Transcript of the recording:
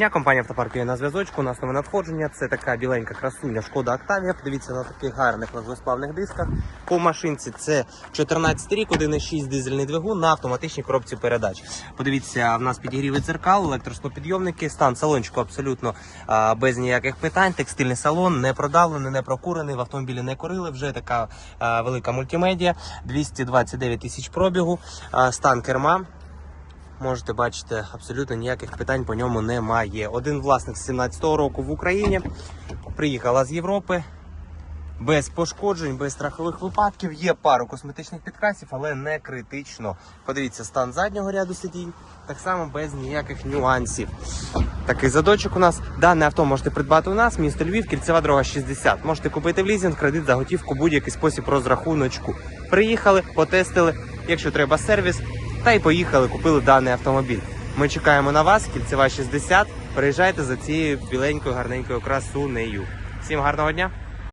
Дня компанія автопарк є на зв'язочку. У нас нове надходження. Це така біленька красуня Шкода Октавія. Подивіться на таких гарних легкосплавних дисках. По машинці це 14 рік, 1,6 дизельний двигун на автоматичній коробці передач. Подивіться, в нас підігріви дзеркал, електросклопідйомники, стан салончику абсолютно а, без ніяких питань. Текстильний салон, не продавлений, не прокурений. В автомобілі не курили. Вже така а, велика мультимедіа. 229 тисяч пробігу. А, стан керма. Можете бачити, абсолютно ніяких питань по ньому немає. Один власник з 17-го року в Україні приїхала з Європи. Без пошкоджень, без страхових випадків. Є пару косметичних підкрасів, але не критично. Подивіться, стан заднього ряду сидінь, так само без ніяких нюансів. Такий задочок у нас. Дане авто можете придбати у нас, місто Львів, кільцева дорога 60. Можете купити в лізинг, кредит за готівку, будь-який спосіб розрахуночку. Приїхали, потестили. Якщо треба сервіс, та й поїхали, купили даний автомобіль. Ми чекаємо на вас, кільцева 60. Приїжджайте за цією біленькою гарненькою красунею. Всім гарного дня!